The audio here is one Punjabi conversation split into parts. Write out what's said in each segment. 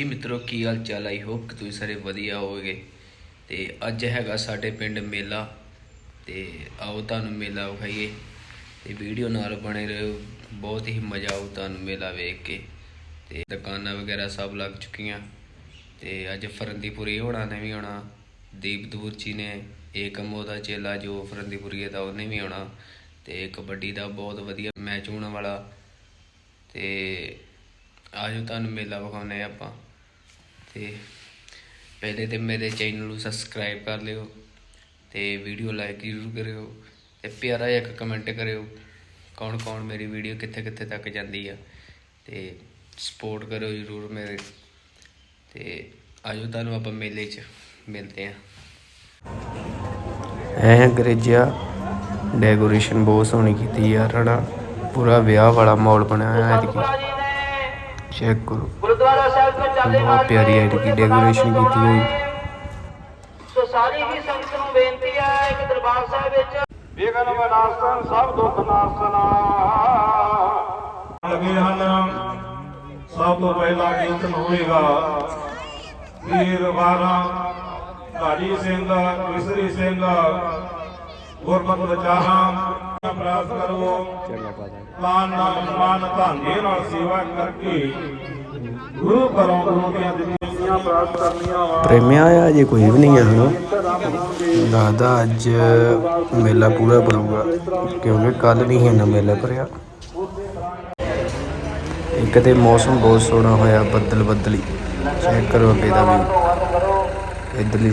ਹਾਂਜੀ ਮਿੱਤਰੋ, ਕੀ ਹਾਲ ਚਾਲ ਆਈ ਹੋਪ ਕਿ ਤੁਸੀਂ ਸਾਰੇ ਵਧੀਆ ਹੋਵੋਗੇ। ਤੇ ਅੱਜ ਹੈਗਾ ਸਾਡੇ ਪਿੰਡ ਮੇਲਾ। ਤੇ ਆਓ ਤੁਹਾਨੂੰ ਮੇਲਾ ਵਿਖਾਈਏ। ਤੇ ਵੀਡੀਓ ਨਾਲ ਬਣੇ ਰਹੋ। ਬਹੁਤ ਹੀ ਮਜ਼ਾ ਆਊ ਤੁਹਾਨੂੰ ਮੇਲਾ ਵੇਖ ਕੇ। ਤੇ ਦੁਕਾਨਾਂ ਵਗੈਰਾ ਸਭ ਲੱਗ ਚੁੱਕੀਆਂ। ਤੇ ਅੱਜ ਫਰੰਦੀਪੁਰੀ ਹੋਣਾ ਨੇ ਵੀ ਆਉਣਾ। ਦੀਪ ਦੂਰਚੀ ਨੇ ਏਕਮ ਦਾ ਚੇਲਾ ਜੋ ਫਰੰਦੀਪੁਰੀ ਦਾ, ਉਹਨੇ ਵੀ ਆਉਣਾ। ਤੇ ਕਬੱਡੀ ਦਾ ਬਹੁਤ ਵਧੀਆ ਮੈਚ ਹੋਣ ਵਾਲਾ। ਤੇ ਆਜੋ ਤੁਹਾਨੂੰ ਮੇਲਾ ਵਿਖਾਉਨੇ ਆਪਾਂ। ਤੇ ਪਹਿਲੇ ਤੇ ਮੇਰੇ ਚੈਨਲ ਨੂੰ ਸਬਸਕ੍ਰਾਈਬ ਕਰ ਲਿਓ ਤੇ ਵੀਡੀਓ ਲਾਈਕ ਜ਼ਰੂਰ ਕਰਿਓ ਤੇ ਪਿਆਰਾ ਜਿਹਾ ਇੱਕ ਕਮੈਂਟ ਕਰਿਓ ਕੌਣ ਕੌਣ ਮੇਰੀ ਵੀਡੀਓ ਕਿੱਥੇ ਕਿੱਥੇ ਤੱਕ ਜਾਂਦੀ ਆ ਤੇ ਸਪੋਰਟ ਕਰਿਓ ਜ਼ਰੂਰ ਮੇਰੇ ਤੇ ਆਜੋ ਤੁਹਾਨੂੰ ਆਪਾਂ ਮੇਲੇ 'ਚ ਮਿਲਦੇ ਆ ਐ ਅੰਗਰੇਜ਼ਿਆ ਡੈਕੋਰੇਸ਼ਨ ਬਹੁਤ ਸੋਹਣੀ ਕੀਤੀ ਯਾਰ ਹਨਾ ਪੂਰਾ ਵਿਆਹ ਵਾਲਾ ਮਾਹੌਲ ਬਣਿਆ ਹੋਇਆ ਹੈ ਚੈੱਕ ਕਰੋ। ਗੁਰਦੁਆਰਾ ਸਾਹਿਬ ਤੋਂ ਚਾਲੇ ਬਹੁਤ ਪਿਆਰੀ ਐਤਕੀ ਡੈਕੋਰੇਸ਼ਨ ਕੀਤੀ ਹੋਈ। ਸੋ ਸਾਰੀ ਹੀ ਸੰਗਤ ਨੂੰ ਬੇਨਤੀ ਹੈ ਕਿ ਦਰਬਾਰ ਸਾਹਿਬ ਵਿੱਚ। ਵਿਗਨ ਵਿਨਾਸ਼ਨ ਸਭ ਦੁੱਖ ਨਾਸਨਾ ਲੱਗੇ ਹਨ ਸਭ ਤੋਂ ਪਹਿਲਾ ਕੀਰਤਨ ਹੋਏਗਾ ਵੀਰ ਵਾਰਾ ਧਾਰੀ ਸਿੰਘ ਮਿਸਰੀ ਸਿੰਘ ਗੁਰਮਤਿ ਵਿਚਾਰਾਂ ਪ੍ਰਾਪਤ ਕਰੋ। ਮਾਨ ਨਾਮ ਮਾਨ ਧਾਨੇ ਨਾਲ ਸੇਵਾ ਕਰਕੇ ਗੁਰੂ ਘਰੋਂ ਗੁਰੂ ਦੀਆਂ ਦਿੱਤੀਆਂ ਪ੍ਰਾਪਤ ਕਰਨੀਆਂ ਵਾ। ਪ੍ਰੇਮਿਆ ਆ, ਜੇ ਕੋਈ ਵੀ ਨਹੀਂ ਆ ਹਨਾ ਲੱਗਦਾ ਅੱਜ ਮੇਲਾ ਪੂਰਾ ਭਰੂਗਾ ਕਿਉਂਕਿ ਕੱਲ ਨਹੀਂ ਇੰਨਾ ਮੇਲਾ ਭਰਿਆ। ਇੱਕ ਤੇ ਮੌਸਮ ਬਹੁਤ ਸੋਹਣਾ ਹੋਇਆ ਬੱਦਲ ਬੱਦਲੀ ਚੈੱਕ ਕਰੋ ਅੱਗੇ ਦਾ ਵੀ ਇਧਰਲੀ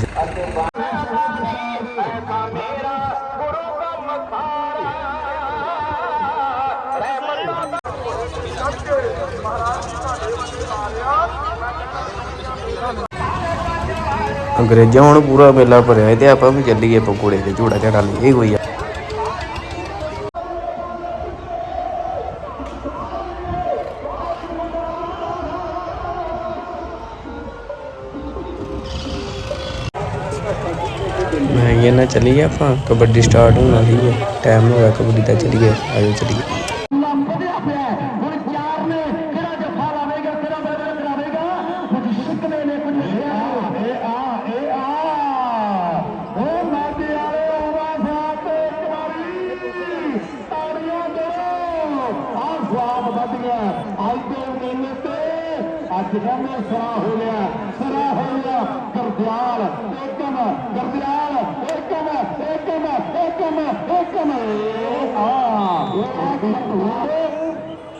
ਅੰਗਰੇਜ਼ਾਂ ਹੁਣ ਪੂਰਾ ਮੇਲਾ ਭਰਿਆ ਤੇ ਆਪਾਂ ਵੀ ਚੱਲੀਏ ਪਕੌੜੇ ਤੇ, ਝੂੜਾ ਝੜਾ ਲਈ ਕੋਈ ਮੈਂ ਇਹ ਨਾ ਚੱਲੀਏ ਆਪਾਂ, ਕਬੱਡੀ ਸਟਾਰਟ ਹੋਣ ਵਾਲੀ ਹੈ ਟਾਈਮ ਹੋ ਗਿਆ ਕਬੱਡੀ ਦਾ ਚੱਲੀਏ, ਆਜੋ ਚੱਲੀਏ ਵਧਿਆ ਪਿਆ ਹੈ। ਹੁਣ ਚਾਰ ਨੇ ਕਿਹੜਾ ਜੱਫਾ ਲਾਵੇਗਾ ਕਿਹੜਾ ਬਦਲ ਕਰਾਵੇਗਾ ਕੁਝ ਸ਼ਿਕਵੇ ਨੇ ਕੁਝ ਆ ਇਹ ਆ ਇਹ ਆ ਉਹ ਮਾਦੇ ਵਾਲੇ ਆਵਾਜ਼ ਆ ਤੇ ਇੱਕ ਵਾਰੀ ਤਾੜੀਆਂ ਦੋ ਆ ਸਵਾਦ ਵੱਧ ਗਿਆ ਅੱਜ ਦੇ ਮੇਲੇ ਤੇ ਅੱਜ ਕਹਿੰਦੇ ਸਰਾ ਹੋ ਗਿਆ ਸਰਾ ਹੋ ਗਿਆ ਗਰਦਿਆਲ ਏਕਮ ਗਰਦਿਆਲ ਏਕਮ ਏਕਮ ਏਕਮ ਏਕਮ ਆ ਇਹ ਦੀ ਟੂਰ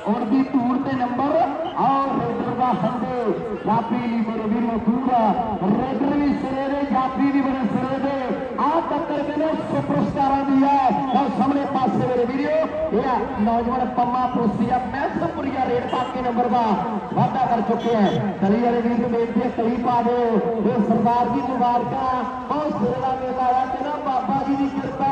ਹੁਣ ਦੀ ਟੂਰ ਤੇ ਨੰਬਰ ਔਰ ਰੇਡਰ ਦਾ ਹੰਦੇ ਜਾਪੀ ਲਈ ਬੜੇ ਵੀਰੋ ਦੂਰਾ ਰੇਡਰ ਵੀ ਸਿਰੇ ਦੇ ਜਾਪੀ ਵੀ ਬੜੇ ਸਿਰੇ ਦੇ ਆ ਟੱਕਰ ਕਹਿੰਦੇ ਸੁਪਰਸਟਾਰਾਂ ਦੀ ਹੈ ਔਰ ਸਾਹਮਣੇ ਪਾਸੇ ਮੇਰੇ ਵੀਡੀਓ ਇਹ ਆ ਨੌਜਵਾਨ ਪੰਮਾ ਪੁਰਸੀਆ ਮੈਸਪੁਰੀਆ ਰੇਡ ਪਾ ਕੇ ਨੰਬਰ ਦਾ ਵਾਅਦਾ ਕਰ ਚੁੱਕੇ ਹੈ ਕਲੀ ਵਾਲੇ ਵੀਰ ਨੂੰ ਬੇਨਤੀ ਹੈ ਕਲੀ ਪਾ ਦਿਓ ਇਹ ਸਰਦਾਰ ਜੀ ਮੁਬਾਰਕਾਂ ਜੀ ਦੀ ਕਿਰਪਾ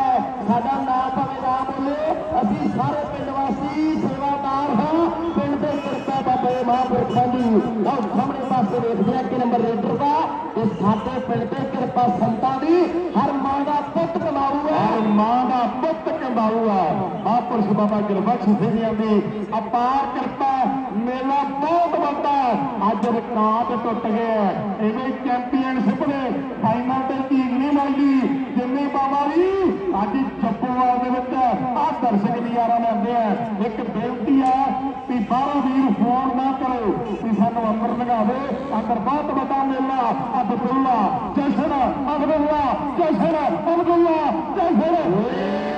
ਸਾਡਾ ਨਾਮ ਭਾਵੇਂ ਨਾ ਬੋਲੇ, ਅਸੀਂ ਸਾਰੇ ਪਿੰਡ ਵਾਸੀ ਸੇਵਾਦਾਰ ਹਾਂ। ਪਿੰਡ ਦੇ ਕਿਰਪਾ ਬਾਬੇ ਮਹਾਂਪੁਰਖਾਂ ਦੀ ਆਹ ਸਾਹਮਣੇ ਪਾਸੇ ਵੇਖਦੇ ਆ ਕਿ ਨੰਬਰ ਰੇਡਰ ਦਾ। ਇਹ ਸਾਡੇ ਪਿੰਡ ਦੇ ਕਿਰਪਾ ਸੰਤਾਂ ਦੀ ਹਰ ਮਾਂ ਦਾ ਪੁੱਤ ਕਮਾਊਗਾ ਹਰ ਮਾਂ ਦਾ ਪੁੱਤ ਕਮਾਊਗਾ ਮਹਾਂਪੁਰਖ ਬਾਬਾ ਗੁਰਬਖਸ਼ ਸਿੰਘਾਂ ਦੀ ਅਪਾਰ ਕਿਰਪਾ। ਮੇਲਾ ਬਹੁਤ ਵੱਡਾ ਅੱਜ ਰਿਕਾਰਡ ਟੁੱਟ ਗਿਆ ਇਹਨੇ ਚੈਂਪੀਅਨਸ਼ਿਪ ਦੇ ਫਾਈਨਲ ਤੇ ਟੀਮ ਨਹੀਂ ਮਿਲਦੀ। ਬਾਬਾ ਜੀ। ਅੱਜ ਚੱਪੂਵਾਲ ਦੇ ਵਿੱਚ। ਆ ਦਰਸ਼ਕ ਨਜ਼ਾਰਾ ਲੈਂਦੇ ਆ। ਇੱਕ ਬੇਨਤੀ ਆ ਵੀ ਬਾਹਰੋਂ ਵੀਰ ਫੋਨ ਨਾ ਕਰੋ। ਵੀ ਸਾਨੂੰ ਅੰਦਰ ਲਗਾਵੇ ਅੰਦਰ ਬਹੁਤ ਵੱਡਾ ਮੇਲਾ। ਅਬਦੁੱਲਾ, ਜਸ਼ਨ ਅਬਦੁੱਲਾ ਜਸ਼ਨ ਅਬਦੁੱਲਾ, ਜਸ਼ਨ।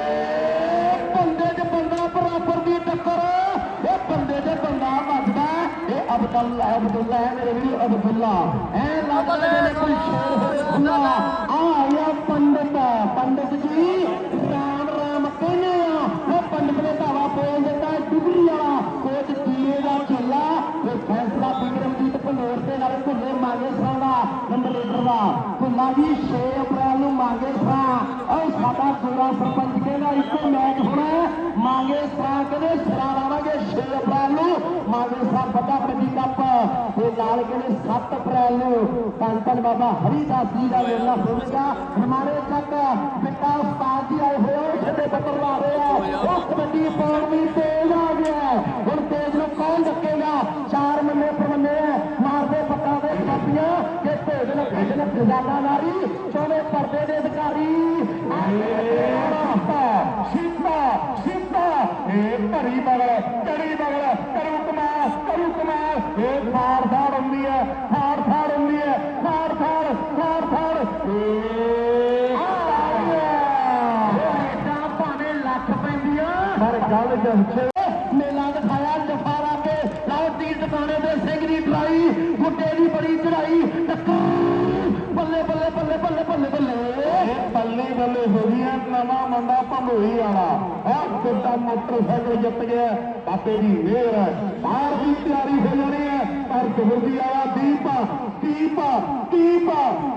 ਇਹ ਅਬਦੁੱਲਾ ਅਬਦੁੱਲਾ ਹੈ ਮੇਰੇ ਵੀਰ ਅਬਦੁੱਲਾ ਐ ਲੱਗਦਾ ਜਿਵੇਂ ਕੋਈ ਸ਼ੇਰ ਹੋਵੇ ਖੁੱਲਾ ਆ ਆਇਆ ਪੰਡਤ ਪੰਡਤ ਜੀ ਰਾਮ ਰਾਮ ਕਹਿੰਦੇ ਆ। ਉਹ ਪੰਡਤ ਨੇ ਧਾਵਾ ਬੋਲ ਦਿੱਤਾ ਹੈ ਡੁਗਰੀ ਵਾਲਾ ਕੋਚ ਕੀਲੇ ਦਾ ਚੱਲਾ ਤੇ ਫੈਸਲਾ ਬਿਕਰਮਜੀਤ ਦੇ ਨਾਲ ਭੁੱਲੇ ਮਾਗੇ ਦਾ ਨੰਬਰ ਲੀਡਰ ਦਾ। ਭੁੱਲਾ ਜੀ 6 ਅਪ੍ਰੈਲ ਨੂੰ ਮਾਗੇ ਸਾ। ਉਹ ਸਾਡਾ ਪੂਰਾ ਸਰਪੰਚ ਕਹਿੰਦਾ ਇੱਕੋ ਮੈਚ ਹੋਣਾ। ਮਾਗੇ ਸਾ ਕਹਿੰਦੇ ਸਰਾ ਲਾਵਾਂਗੇ 6 ਅਪ੍ਰੈਲ ਨੂੰ ਮਾਗੇ ਸਾ ਵੱਡਾ ਪੱਟੀ ਕੱਪ। ਤੇ ਨਾਲ ਕਹਿੰਦੇ 7 ਅਪ੍ਰੈਲ ਨੂੰ ਧੰਨ ਧੰਨ ਬਾਬਾ ਹਰੀਦਾਸ ਜੀ ਦਾ ਮੇਲਾ ਹੋਵੇਗਾ। ਹਮਾਰੇ ਤੱਕ ਪਿਤਾ ਉਸਤਾਦ ਜੀ ਆਏ ਹੋਏ ਆ, ਛੱਡੇ ਲਾ ਰਹੇ ਆ। ਉਹ ਕਬੱਡੀ ਪਾਉਣ ਵੀ ਤੇਜ਼ ਆ ਗਿਆ ਹੁਣ ਤੇਜ਼ ਨੂੰ ਕੌਣ ਡੱਕੇਗਾ ਚਾਰ ਮੰਨੇ ਪਰਮੰਨੇ ਮਾਰਦੇ ਪੱਟਾਂ ਦੇ ਜਜ਼ਾਨਾ ਨਾਰੀ ਚੋਵੇ ਪਰਦੇ ਦੇ ਅਧਿਕਾਰੀ। ਸੀਤਾ ਸੀਤਾ ਸੀਤਾ ਇਹ ਭਰੀ ਬਗਲ ਕੜੀ ਬਗਲ ਕਰੂ ਕਮਾਲ ਕਰੂ ਕਮਾਲ ਇਹ ਫਾੜ ਫਾੜ ਹੁੰਦੀ ਹੈ ਫਾੜ ਫਾੜ ਹੁੰਦੀ ਹੈ ਫਾੜ ਫਾੜ ਫਾੜ ਫਾੜ ਪਰ ਗੱਲ ਜੰਛੇ ਮੇਲਾ ਦਿਖਾਇਆ ਜਫਾ ਕੇ ਲਾਓ ਤੀਰ ਟਿਕਾਣੇ ਦੇ ਸਿੰਘ ਦੀ ਟਰਾਈ ਗੁੱਡੇ ਦੀ ਬੜੀ ਚੜਾਈ ਬੱਲੇ ਬੱਲੇ ਬੱਲੇ ਬੱਲੇ ਬੱਲੇ ਬੱਲੇ। ਬੱਲੇ ਬੱਲੇ ਹੋ ਗਈਆਂ, ਨਵਾਂ ਮੁੰਡਾ ਭੰਬੋਈ ਵਾਲਾ। ਇਹ ਕਿੱਡਾ ਮੋਟਰਸਾਈਕਲ ਜਿੱਤ ਗਿਆ। ਬਾਬੇ ਦੀ ਮਿਹਰ ਹੈ। ਬਾਹਰ ਦੀ ਤਿਆਰੀ ਹੋ ਜਾਣੀ ਹੈ, ਪਰ ਗੁਰਦੀ ਆਇਆ ਦੀਪ ਦੀਪ ਦੀਪ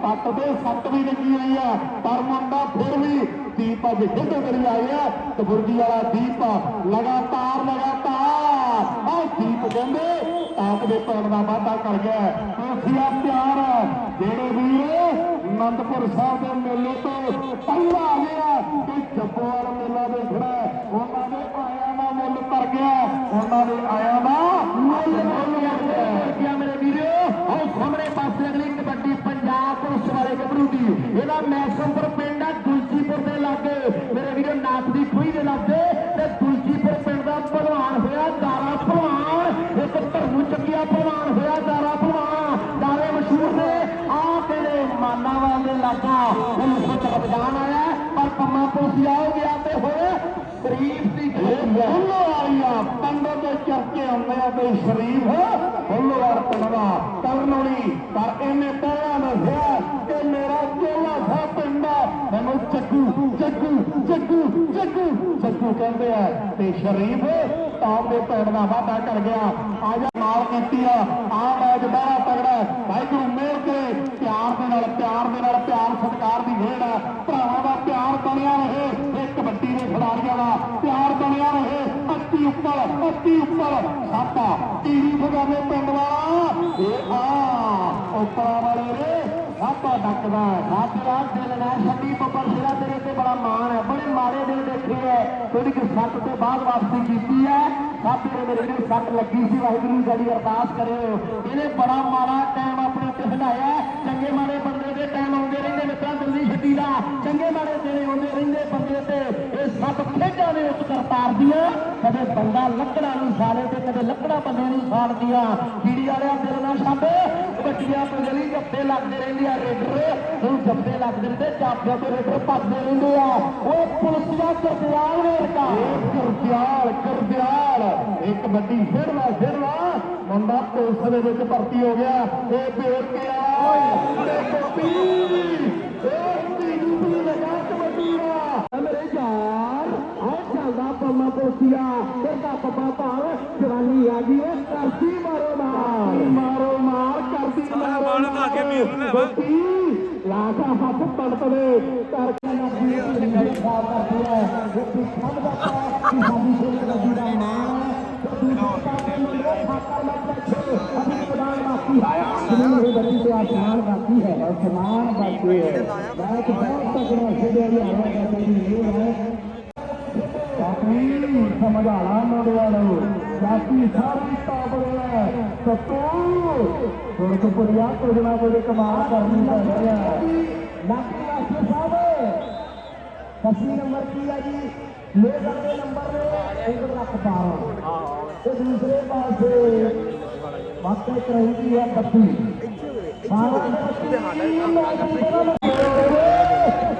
ਪੱਟ ਦੇ ਸੱਟ ਵੀ ਲੱਗੀ ਹੋਈ ਆ, ਪਰ ਮੁੰਡਾ ਫਿਰ ਵੀ ਦੀਪ ਅੱਜ ਖੁਦ ਕਰੀ ਆਇਆ ਕਬੁਰਗੀ ਵਾਲਾ ਦੀਪ ਲਗਾਤਾਰ ਲਗਾਤਾਰ। ਆਹ ਦੀਪ ਕਹਿੰਦੇ, ਤਾਕ ਦੇ ਪੈਣ ਦਾ ਵਾਅਦਾ ਕਰ ਗਿਆ ਕੋਸੀਆ ਪਿਆਰ ਜਿਹੜੇ ਵੀਰ ਅਨੰਦਪੁਰ ਸਾਹਿਬ ਦੇ ਮੇਲੇ ਤੋਂ ਪਹਿਲਾਂ ਆ ਗਿਆ ਕਿ ਜੱਬੋਵਾਲ ਮੇਲਾ ਦੇਖਣਾ ਉਹਨਾਂ ਦੇ ਆਇਆਂ ਦਾ ਗਿਆ। ਉਹਨਾਂ ਦੇ ਆਇਆਂ ਦਾ ਮੁੱਲ ਮੁੱਲ ਮੇਰੇ ਵੀਰੋ? ਆਹ ਸਾਹਮਣੇ ਪਾਸੇ ਅਗਲੀ ਕਬੱਡੀ ਪੰਜਾਬ ਪੁਲਿਸ ਵਾਲੇ ਗੱਭਰੂ ਦੀ। ਇਹਦਾ ਮੈਸਮਪੁਰ ਪਿੰਡ ਆ ਤੁਲਸੀਪੁਰ ਦੇ ਲਾਗੇ। ਮੇਰੇ ਵੀਰੋ, ਨਾਥ ਦੀ ਖੂਹੀ ਦੇ ਲਾਗੇ। ਤੇ ਤੁਲਸੀਪੁਰ ਪਿੰਡ ਦਾ ਭਲਵਾਨ ਹੋਇਆ ਦਾਰਾ ਭਲਵਾਨ। ਇੱਕ ਧਰਮੂ ਚੱਕਿਆ ਭਲਵਾਨ ਹੋਇਆ ਦਾਰਾ ਭਲਵਾਨ। ਦਾਰੇ ਮਸ਼ਹੂਰ ਨੇ। ਆ ਕਹਿੰਦੇ ਮਾਨਾਵਾਲ ਦੇ ਲਾਗਾ। ਹੁਣ ਸੋਚ ਰਮਜ਼ਾਨ ਆਇਆ। ਪਰ ਪੰਮਾ ਪੁਲਿਸ ਆਓ ਗਿਆ ਤੇ ਹੋਏ ਸ਼ਰੀਫ ਦੀ ਵਾਲੀਆਂ ਪੰਡੋ ਦੇ ਚਰਚੇ ਹੁੰਦੇ ਆ ਤੇ ਸ਼ਰੀਫ ਹੁੱਲੋਵਾਰ ਪਿੰਡਾ ਕਰਨੋਲੀ ਪਰ ਇਹਨੇ ਪਹਿਲਾਂ ਦੱਸਿਆ ਕਿ ਮੇਰਾ ਚੋਲਾ ਸਾ ਪਿੰਡਾ ਮੈਨੂੰ ਚੱਕੂ ਚੱਕੂ ਚੱਕੂ ਚੱਕੂ ਚੱਕੂ ਕਹਿੰਦੇ ਆ। ਤੇ ਸ਼ਰੀਫ ਟੌਪ ਦੇ ਪੈਣ ਦਾ ਵਾਧਾ ਕਰ ਗਿਆ। ਆ ਜਾ ਨਾਲ ਕੀਤੀ ਆ। ਆ ਮੈਚ ਬੜਾ ਤਗੜਾ ਵਾਹਿਗੁਰੂ ਮੇਰ ਕੇ ਪਿਆਰ ਦੇ ਨਾਲ ਪਿਆਰ ਦੇ ਨਾਲ ਪਿਆਰ ਸਤਿਕਾਰ ਦੀ ਖੇਡ ਆ ਭਰਾਵਾਂ ਦਾ ਪਿਆਰ ਬਣਿਆ ਰਹੇ ਇਹ ਕਬੱਡੀ ਦੇ ਖਿਡਾਰੀਆਂ ਦਾ ਪਿਆਰ ਬਣਿਆ ਰਹੇ ਅੱਤੀ ਉੱਪਰ ਅੱਤੀ ਉੱਪਰ ਸਾਪਾ ਟੀਵੀ ਪਿੰਡ ਵਾਲਾ। ਇਹ ਆ, ਉੱਪਰਾਂ ਵਾਲੇ ਨੇ ਸਾਪਾ ਡੱਕਦਾ ਸਾਥੀਆਂ ਦਿਲ ਨਾਲ ਛੱਡੀ ਬੱਬਰ ਸਿਰਾ ਤੇਰੇ ਤੇ ਬੜਾ ਮਾਣ ਹੈ। ਬੜੇ ਮਾੜੇ ਦਿਨ ਦੇਖੇ ਹੈ। ਥੋੜੀ ਕਿ ਸੱਟ ਤੋਂ ਬਾਅਦ ਵਾਪਸੀ ਕੀਤੀ ਹੈ, ਸਾਪੇ ਮੇਰੇ ਵੀਰ ਸੱਟ ਲੱਗੀ ਸੀ, ਵਾਹਿਗੁਰੂ ਜੀ ਅਰਦਾਸ ਕਰਿਓ। ਇਹਨੇ ਬੜਾ ਮਾੜਾ ਟਾਈਮ ਆਪਣੇ ਉੱਤੇ ਹੰਡਾਇਆ ਚੰਗੇ ਮਾੜੇ ਬੰਦੇ ਦੇ ਟਾਈਮ ਆਉਂਦੇ ਰਹਿੰਦੇ ਮਿੱਤਰਾਂ ਦਿਲ ਦੀ ਛੱਡੀ ਦਾ ਚੰਗੇ ਮਾੜੇ ਦਿਨ ਆਉਂਦੇ ਰਹਿੰਦੇ ਬੰਦੇ ਤੇ। ਇਹ ਸੱਪ ਖੇਡਾਂ ਦੇ ਉੱਤੇ ਕਰਤਾਰ ਦੀਆਂ। ਕਦੇ ਬੰਦਾ ਲੱਕੜਾਂ ਨੂੰ ਸਾਲੇ ਤੇ ਕਦੇ ਲੱਕੜਾਂ ਬੰਦੇ ਨੂੰ ਸਾੜਦੀਆਂ ਕੀੜੀ ਵਾਲਿਆਂ ਦਿਲ ਨਾਲ ਛੱਡ ਬੱਚਿਆਂ ਤੋਂ ਗਲੀ ਜੱਫੇ ਲੱਗਦੇ ਰਹਿੰਦੇ ਆ ਰੇਡਰ। ਉਹ ਜੱਫੇ ਲੱਗਦੇ ਰਹਿੰਦੇ ਜਾਪਿਆਂ ਤੋਂ ਰੇਡਰ ਭੱਜਦੇ ਰਹਿੰਦੇ ਆ। ਉਹ ਪੁਲਿਸ ਦਾ ਕਰਦਿਆਲ ਵਰਗਾ ਕਰਦਿਆਲ ਕਰਦਿਆਲ ਇੱਕ ਵੱਡੀ ਫਿਰਵਾ ਫਿਰਵਾ ਮੁੰਡਾ ਪੁਲਿਸ ਦੇ ਵਿੱਚ ਭਰਤੀ ਹੋ ਗਿਆ। ਇਹ ਭੇੜ ਕੇ ਆ ਤੇ ਕੋਪੀ ਫਿਰਦਾ ਪੱਬਾ ਭਾਲ ਜਵਾਨੀ ਆ ਗਈ ਏ ਕਰਦੀ ਮਾਰੋ ਮਾਰ ਮਾਰੋ ਮਾਰ ਕਰਦੀ ਮਾਰੋ ਬਾਲ ਤਾਂ ਅੱਗੇ ਮੀਰ ਨੇ ਵਾ ਲਾਖਾ ਹੱਥ ਪਲਟਦੇ ਕਰਕੇ ਨਾ ਦੀ ਲੜਾਈ ਖਾ ਕਰਦੀ ਹੈ ਰੁੱਤੀ ਖੰਭ ਦਾ ਪਾਸ ਦੀ ਸਾਡੀ ਸੋਚ ਦਾ ਜੁੜਾ ਨਾ ਅਭੀ ਪ੍ਰਧਾਨ ਬਾਕੀ ਹੈ ਜਿਹੜੀ ਬੱਤੀ ਤੇ ਆਸਮਾਨ ਬਾਕੀ ਹੈ ਆਸਮਾਨ ਬਾਕੀ ਹੈ ਬਹੁਤ ਤਕੜਾ ਖੇਡਿਆ ਹੋਇਆ ਹੈ సమజాలా మూడవాడు జాతి సారంతా బడగా సత్తు కొడుకు పొడియా కొడుకునా కొడుకు మాట్లాడి डॉक्टर साहब पच्चीस नंबर की है जी लोग अगले नंबर में एक रख पा रहा तो दूसरे पास बातें कही है बत्ती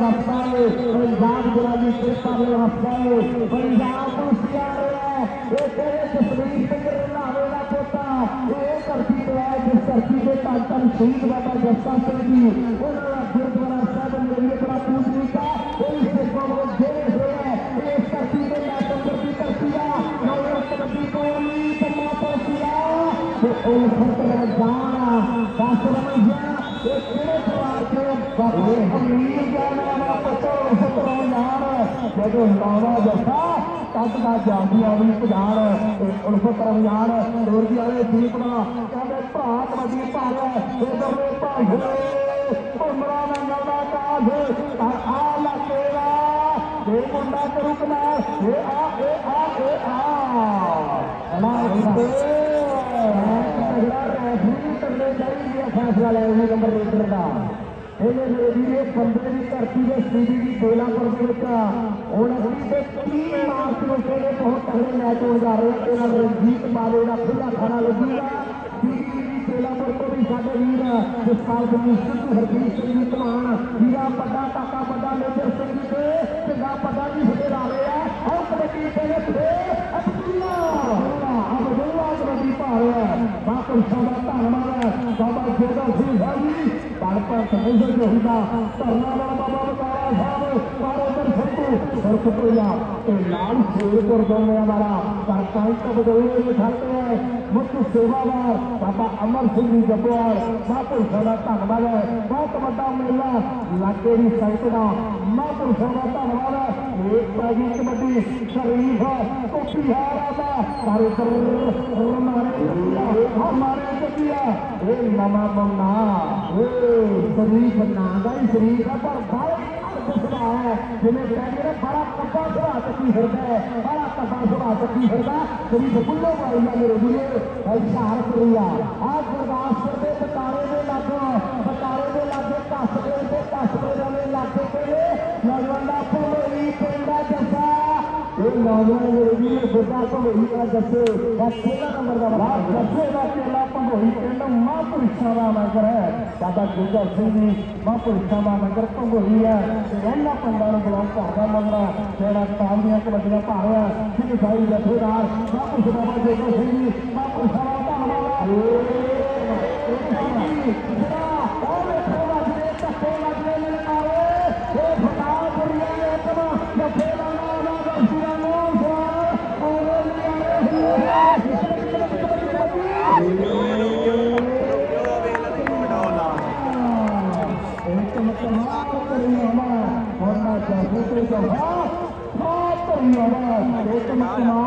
वस्ताए पंजाब गुलाबी कृपा में वस्ताए पंजाब को प्यार है ये तेरे तस्वीर पे लावे ना पोता ये धरती पे है जिस धरती पे तन तन शहीद बाबा जस्ता सिंह जी उनका गुरुद्वारा साहब मेरे बड़ा पूजनी का कोई से को देख रहे हैं इस धरती पे ना तो धरती पर किया ना ये धरती को नहीं करना पर किया तो ओ खतरा जाना दास बन गया एक तेरे सवाल के बाबू हम नहीं ਜਦੋਂ ਲਾਵਾ ਜੱਸਾ। ਤੱਕ ਦਾ ਜਾਂਦੀਆਂ ਵੀ ਪਜਾਣ ਇਹ ਉਲਫਤ ਰਮਜ਼ਾਨ ਤੋਰਦੀ ਵਾਲੇ ਦੀਪਨਾ। ਕਹਿੰਦੇ ਭਰਾ ਕਬੱਡੀ ਭਾਰਿਆ ਇਧਰਲੇ ਭਾਈ ਉਮਰਾਂ ਦਾ ਕਾਜ ਆ ਆ ਲਾ ਤੇਰਾ। ਮੁੰਡਾ ਕਰੂ ਕਨਾ ਇਹ ਆ ਇਹ ਆ ਇਹ ਆ। ਨਾ ਤੇ ਤਗੜਾ ਰੈਫਰੀ ਤਗੜੇ ਚਾਹੀਦੀ ਹੈ ਫੈਸਲਾ ਲੈ ਉਹ ਨੰਬਰ ਲੀਡਰ ਦਾ। ਇਹਨੇ ਮੇਰੇ ਵੀਰੇ ਬੰਦੇ ਦੀ ਧਰਤੀ ਦੇ ਸੀਡੀ ਦੀ ਬੇਲਾਪੁਰ ਦੇ ਵਿੱਚ ਹੁਣ ਅਸੀਂ ਤੇ 30 ਮਾਰਚ ਨੂੰ ਕਿਹੜੇ ਬਹੁਤ ਤਗੜੇ ਮੈਚ ਹੋਣ ਜਾ ਰਹੇ ਆ। ਇਹਨਾਂ ਰਣਜੀਤ ਮਾਲੇ ਦਾ ਖੁੱਲਾ ਖਾਣਾ ਲੱਗੂਗਾ। ਸੀਡੀ ਤੋਂ ਵੀ ਸਾਡੇ ਵੀਰ ਜਸਪਾਲ ਸਿੰਘ, ਸਿੱਧੂ ਹਰਜੀਤ ਸਿੰਘ ਜੀ ਧਮਾਨ। ਵੀਰਾ ਵੱਡਾ, ਕਾਕਾ ਵੱਡਾ, ਮੇਜਰ ਸਿੰਘ ਜੀ ਤੇ ਚੰਗਾ ਵੱਡਾ ਜੀ ਫਤਿਹ ਲਾ ਰਹੇ ਆ। ਆਹ ਕਬੱਡੀ ਦੇ ਵਿੱਚ ਅਬਦੁੱਲਾ। ਅਬ ਕਬੱਡੀ ਪਾ ਰਿਹਾ ਬਾਪੂ ਸਾਡਾ ਧੰਨਵਾਦ ਹੈ। ਬਾਬਾ ਜੋਗਾ ਸਿੰਘ ਜੀ ਬਾਲਪਾ ਸਮੇਂ ਜੋ ਹੁੰਦਾ। ਧਰਨਾ ਬਾਬਾ ਬਤਾਰਾ ਸਾਹਿਬ। ਬਾਰੇ ਦਰ ਫੱਟੂ ਸਰਕਪੁਰਿਆ ਤੇ ਨਾਲ ਸ਼ੇਰਪੁਰ ਦੋਨਿਆਂ ਵਾਲਾ ਸਰਪੰਚ ਬਦੋਲੇ ਦੇ ਖਾਤੇ ਹੈ। ਮੁੱਖ ਸੇਵਾਦਾਰ ਬਾਬਾ ਅਮਰ ਸਿੰਘ ਜੀ ਜੱਬੋਵਾਲ ਬਾਪੂ ਸਾਡਾ ਧੰਨਵਾਦ ਹੈ। ਬਹੁਤ ਵੱਡਾ ਮੇਲਾ ਲਾਗੇ ਦੀ ਸੰਗਤ ਦਾ। ਬਾਪੂ ਸਾਡਾ ਧੰਨਵਾਦ ਹੈ। ਇੱਕ ਪਾਜੀ ਕਬੱਡੀ ਸ਼ਰੀਫ ਕੋਪੀ ਹਾਰਾ ਦਾ ਸਾਰੇ ਕਰ ਮਾਰੇ ਹਮਾਰੇ ਚੱਕਿਆ। ਇਹ ਨਵਾਂ ਬੰਨਾ ਇਹ ਸ਼ਰੀਫ ਨਾ ਦਾ ਹੀ ਸ਼ਰੀਫ ਹੈ, ਪਰ ਬਾਹਰ ਸੁਭਾ ਹੈ, ਜਿਵੇਂ ਕਹਿੰਦੇ ਨੇ ਬੜਾ ਕੱਪਾ ਸੁਭਾ ਚੱਕੀ ਫਿਰਦਾ ਹੈ, ਬੜਾ ਕੱਪਾ ਸੁਭਾ ਚੱਕੀ ਫਿਰਦਾ ਜਿਹੜੀ ਬੁੱਲੋ ਵਾਲੀ ਆ ਮੇਰੇ ਵੀਰੇ ਹਜ਼ਾਰ ਕਰੀਆ ਆ ਗੁਰਦਾਸਪੁਰ ਦੇ ਬਤਾਰੇ ਦੇ ਲਾਗੋਂ ਬਤਾਰੇ ਦੇ ਲਾਗੇ ਕੱਸਦੇ ਤੇ ਕੱਸਦੇ ਦੇ ਲਾਗੇ ਕੋਲੇ ਨੌਜਵਾਨ ਮੇਰੇ ਵੀਰੇ ਬੁੱਢਾ ਭੋਲੀ ਦਾ ਜੱਸੇ ਦਾ ਪਹਿਲਾ ਨੰਬਰ ਦਾ ਬੜਾ ਜੱਸੇ ਦਾ ਚੇਲਾ ਭੋਲੀ ਪਿੰਡ ਮਹਾਂਪੁਰਸ਼ਾਂ ਦਾ ਨਗਰ ਹੈ ਬਾਬਾ ਗੁਰਦਰ ਸਿੰਘ ਜੀ ਮਹਾਂਪੁਰਸ਼ਾਂ ਦਾ ਨਗਰ ਭੋਲੀ ਹੈ ਤੇ ਇਹਨਾਂ ਪਿੰਡਾਂ ਨੂੰ ਬਲੌਂਗ ਕਰਦਾ ਮੰਗਦਾ ਜਿਹੜਾ ਤਾਲੀਆਂ ਕਬੱਡੀਆਂ ਪਾ ਸਿੰਘ ਸਾਈ ਜਥੇਦਾਰ ਬਾਪੂ ਬਾਬਾ ਜੋਗਾ ਸਿੰਘ ਜੀ ਬਾਪੂ ਸਾਰਾ ਧੰਨਵਾਦ ਜਿਹੜਾ ਉਹ ਵੇਖੋ ਵੱਜਦੇ ਧੱਕੇ ਵੱਜਦੇ ਨੇ ਮਾਰੇ ਇਹ ਫਟਾ ਬੁਰੀਆਂ ਨੇ ਤਮਾ ਜਥੇਦਾਰ ਦਾ ਦਰਸ਼ੀ ਦਾ ਨਾਮ ਸਵਾ ਉਹ ਇੱਕ ਮਕਮਾ ਕਰੀਆਵਾ ਹੋਣਾ ਚਾਹੀਦਾ ਤੇ ਜਹਾ ਸਾਤ ਕਰੀਆਵਾ ਇੱਕ ਮਕਮਾ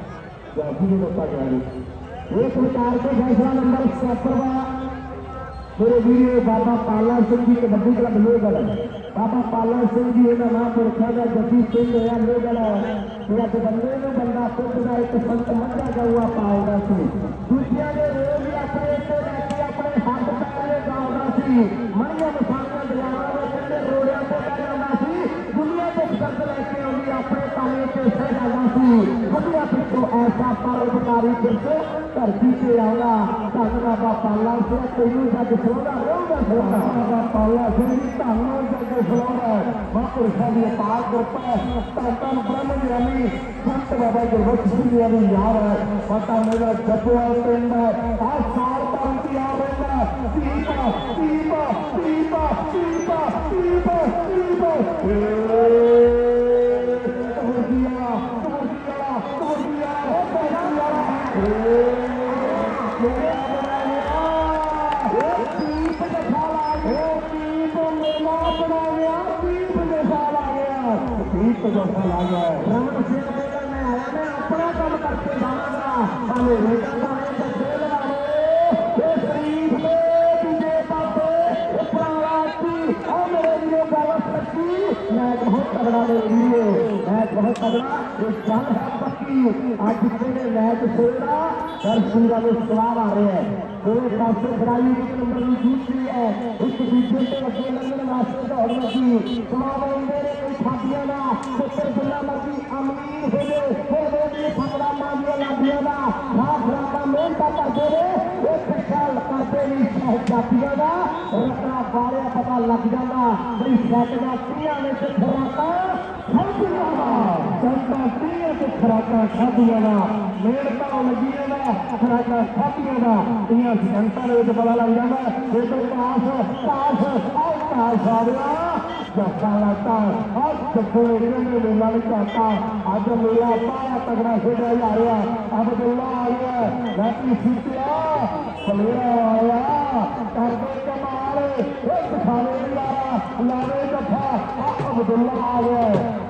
ਦੀ ਤੱਕ ਹੋਰ ਕਾਬਲ ਸਰਕਾਰ ਜਵਾਬ ਦੀਵਾ ਕਰਾਣਾ ਦੇ ਉਹ ਦੀ ਗੱਲ ਜਾਫੀ ਨੂੰ ਪਤਾ ਕਰਾਂਗੇ ਇਸ ਪ੍ਰਕਾਰ ਕੇ ਫੈਸਲਾ ਨੰਬਰ 76 ਦਾ ਮੇਰੇ ਵੀਰੇ ਬਾਬਾ ਪਾਲਾ ਸਿੰਘ ਜੀ ਕਬੱਡੀ ਕਲੱਬ ਲੋਗਲ ਬਾਬਾ ਪਾਲਾ ਸਿੰਘ ਜੀ ਇਹਨਾਂ ਮਹਾਂਪੁਰਖਾਂ ਦਾ ਜੱਫੀ ਸਿੰਘ ਹੋਇਆ ਲੋਗਲ ਜਿਹੜਾ ਤੇ ਬੰਦੇ ਨੂੰ ਬੰਦਾ ਖੁਦ ਦਾ ਇੱਕ ਸੰਤ ਮੰਝਾ ਗਊਆ ਪਾਉਂਦਾ ਸੀ ਦੂਜਿਆਂ ਦੇ ਰੋਜ਼ ਹੀ ਆਪਣੇ ਤੋਂ ਲੈ ਕੇ ਆਪਣੇ ਹੱਥ ਪੈਰੇ ਗਾਉਂਦਾ ਸੀ ਮਣੀਆਂ ਮਸਾਲੀਆਂ ਦਰਿਆਵਾਂ ਦੇ ਕੰਢੇ ਰੋੜਿਆਂ ਤੋਂ ਲੈ ਜਾਂਦਾ ਸੀ ਦੁਨੀਆ ਤੋਂ ਕਰਦ ਲੈ ਕੇ ਆਉਂਦੀ ਆਪਣੇ ਕਾਲੇ ਤੇ ਸਹਿ ਜਾਂਦਾ ਸੀ ਵਧੀਆ ਪਿੱਛੋਂ ਐਸਾ ਪਰਉਪਕਾਰੀ ਪਿੱਛੋਂ ਧਰਤੀ ਤੇ ਆਉਂਦਾ ਧੰਨ ਬਾਬਾ ਪਾਲਾ ਸਿੰਘ ਤੈਨੂੰ ਜੱਗ ਸੋਦਾ ਰਹੂਗਾ ਸੋਦਾ ਬਾਬਾ ਪਾਲਾ ਸਿੰਘ ਜੀ ਧੰਨ ਜੱਗ ਸੋਦਾ ਮਹਾਂਪੁਰਸ਼ਾਂ ਦੀ ਅਪਾਰ ਕਿਰਪਾ ਧੰਨ ਧੰਨ ਬ੍ਰਹਮ ਗਿਆਨੀ ਸੰਤ ਬਾਬਾ ਗੁਰਬਖਸ਼ ਸਿੰਘ ਜੀ ਦੀ ਯਾਰ ਹੈ ਪਤਾ ਮੇਰਾ ਜੱਪੂਆ ਪਿੰਡ ਆ ਸਾਲ ਧਰਮ ਦੀ ਆ ਰਹਿੰਦਾ ਦੀਪਾ ਦੀਪ ਦੇ ਸਾਲ ਗਿਆ ਰਮਨ ਸਿੰਘ ਮੇਲਾ ਮੈਂ ਆਇਆ ਮੈਂ ਆਪਣਾ ਕੰਮ ਕਰਕੇ ਜਾਵਾਂਗਾ ਭਾਵੇਂ ਰੇਟਾ ਭਾਵੇਂ ਬੱਚੇ ਲਗਾਵੇ ਇਹ ਸ਼ਰੀਫ ਦੇ ਦੂਜੇ ਪਾਸੇ ਪ੍ਰਾਵਾਤੀ ਆ ਮੇਰੇ ਵੀਰੋ ਗੱਲ ਸੱਚੀ ਮੈਂ ਬਹੁਤ ਤਗੜਾ ਮੇਰੇ ਵੀਰੋ ਮੈਂ ਬਹੁਤ ਤਗੜਾ ਇਹ ਗੱਲ ਹੈ ਪੱਕੀ ਅੱਜ ਜਿਹੜੇ ਮੈਚ ਖੇਡਦਾ ਦਰਸ਼ਕਾਂ ਦੇ ਸਵਾਲ ਆ ਰਿਹਾ ਹੈ ਦੋਵੇਂ ਪਾਸੇ ਖੜਾਈ ਇੱਕ ਨੰਬਰ ਦੀ ਜੀਤ ਰਹੀ ਹੈ। ਇੱਕ ਦੂਜੇ ਤੋਂ ਅੱਗੇ ਲੰਘਣ ਵਾਸਤੇ ਦੌੜ ਲੱਗੀ ਸਮਾਂ ਆਉਂਦੇ ਨੇ ਕੋਈ ਲਾਡੀਆਂ ਦਾ ਪੁੱਤਰ ਜਿੰਨਾ ਮਰਜ਼ੀ ਅਮੀਰ ਹੋ ਜੇ ਹੋ ਜੇ ਵੀ ਫਕੜਾ ਮਾਂਦੀਆਂ ਲਾਡੀਆਂ ਦਾ। ਰਾਤ ਰਾਤਾਂ ਮਿਹਨਤਾਂ ਕਰਦੇ ਨੇ। ਉਹ ਖਿਆਲ ਕਰਦੇ ਨਹੀਂ ਸਹਿਜਾਤੀਆਂ ਦਾ। ਰਤਨਾ ਬਾਰੇ ਪਤਾ ਲੱਗ ਜਾਂਦਾ। ਬਈ ਸਾਡੀਆਂ ਕੁੜੀਆਂ ਨੇ ਤੇ ਖਰਾਕਾਂ। ਖਾਧੀਆਂ ਦਾ ਜਨਤਾ ਕੁੜੀਆਂ ਤੇ ਖਰਾਕਾਂ ਖਾਧੀਆਂ ਦਾ ਮਿਹਨਤਾਂ ਲੱਗੀਆਂ ਦਾ, ਖਰਾਕਾਂ ਖਾਧੀਆਂ ਦਾ। ਇਹ ਜਨਤਾ ਦੇ ਵਿੱਚ ਪਤਾ ਲੱਗ ਜਾਂਦਾ ਇਹ ਤੋਂ ਪਾਸ ਪਾਸ ਆਹ ਪਾਸ ਆ ਰਿਹਾ। ਜੱਫਾ ਲਾਤਾ ਆਹ ਚੱਕੋ ਇਹਨੇ ਮੇਲਾ ਵਿੱਚ ਆਤਾ ਅੱਜ ਮੇਲਾ ਪਾਇਆ, ਤਗੜਾ ਖੇਡਿਆ ਜਾ ਰਿਹਾ। ਅਬਦੁੱਲਾ ਆ ਗਿਆ ਰਾਤੀ ਸਿੱਟਿਆ ਫਲੇਰਾ ਆਇਆ। ਕਰਦੇ ਕਮਾਲ ਉਹ ਦਿਖਾਵੇ ਲਾਰਾ ਲਾਵੇ ਜੱਫਾ ਆਹ ਅਬਦੁੱਲਾ ਆ ਗਿਆ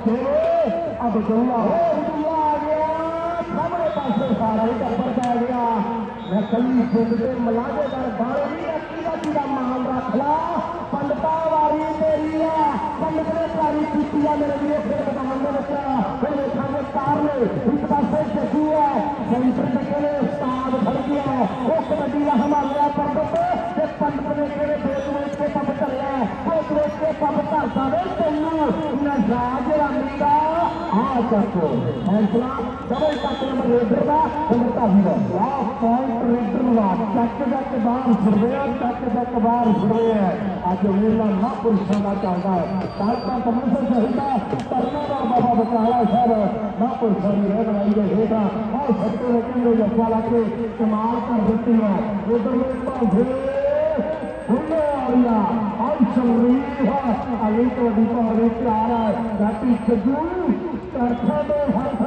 ਕਿਵੇਂ ਅਬਦੁੱਲਾ ਉਹ ਅਬਦੁੱਲਾ ਆ ਗਿਆ ਸਾਹਮਣੇ ਪਾਸੇ ਸਾਰਾ ਹੀ ਟੱਬਰ ਪੈ ਗਿਆ ਮੈਂ ਕੱਲੀ ਜਿੰਦ ਤੇ ਮਲਾਜੇ ਦਰ ਬਾਰੇ ਨਹੀਂ ਕੀਦਾ ਕੀਦਾ ਮਾਨ ਰੱਖ ਲਾ ਪੰਡਤਾਂ ਵਾਰੀ ਤੇਰੀ ਆ ਪੰਡਤ ਨੇ ਸਾਰੀ ਕੀਤੀ ਆ ਮੇਰੇ ਵੀਰੋ ਫਿਰ ਬਤਾਉਣ ਦੇ ਵਿੱਚ ਫਿਰ ਵੇਖਾਂਗੇ ਕਾਰ ਨੇ ਇੱਕ ਪਾਸੇ ਜੱਗੂ ਹੈ ਸੈਂਟਰ ਟੱਕੇ ਨੇ ਉਸਤਾਦ ਫੜ ਗਿਆ ਉਹ ਕਬੱਡੀ ਦਾ ਹਮਾਲਿਆ ਪੰਡਤ ਤੇ ਪੰਡਤ ਨੇ ਕਿਹੜੇ ਬੇਟ ਵਿੱਚ ਕੇ ਪੱਬ ਕੇ ਪੱਬ ਧਰਦਾ ਵੇ ਤੈਨੂੰ ਨਜ਼ਾਜ ਰਾਮੀ ਦਾ ਆ ਚੱਕੋ ਫੈਸਲਾ ਡਬਲ ਟੱਕ ਨੰਬਰ ਰੇਡਰ ਦਾ ਨੰਬਰ ਧਾਵੀ ਦਾ ਆ ਪੁਆਇੰਟ ਰੇਡਰ ਦਾ ਚੱਕ ਚੱਕ ਬਾਹਰ ਛੁੱਟਦੇ ਚੱਕ ਚੱਕ ਬਾਹਰ ਛੁੱਟਦੇ ਅੱਜ ਮੇਲਾ ਨਾ ਪੁਰਸ਼ਾਂ ਦਾ ਚੱਲਦਾ ਹੈ ਕੱਲ ਤਾਂ ਤਮੰਸਰ ਸਹਿਤਾ ਤਰਨਾ ਦਾ ਬਾਬਾ ਬਕਾਲਾ ਸਾਹਿਬ ਨਾ ਪੁਰਸ਼ਾਂ ਦੀ ਰਹਿ ਬਣਾਈ ਦੇ ਹੇਠਾਂ ਆ ਸੱਤੇ ਦੇ ਕਹਿੰਦੇ ਜੱਫਾ ਲਾ ਕੇ ਕਮਾਲ ਕਰ ਦਿੱਤੀ ਹੈ ਉਧਰ ਦੇ ਭਾਂਜੇ ਸ਼ਰੀਫ ਅਲੀ ਤੋਂ ਦੀ ਪਾਰੇ ਪਿਆਰ ਹੈ ਰਾਤੀ ਜੱਜੂ ਕਰਥਾ ਦੇ ਹੱਥ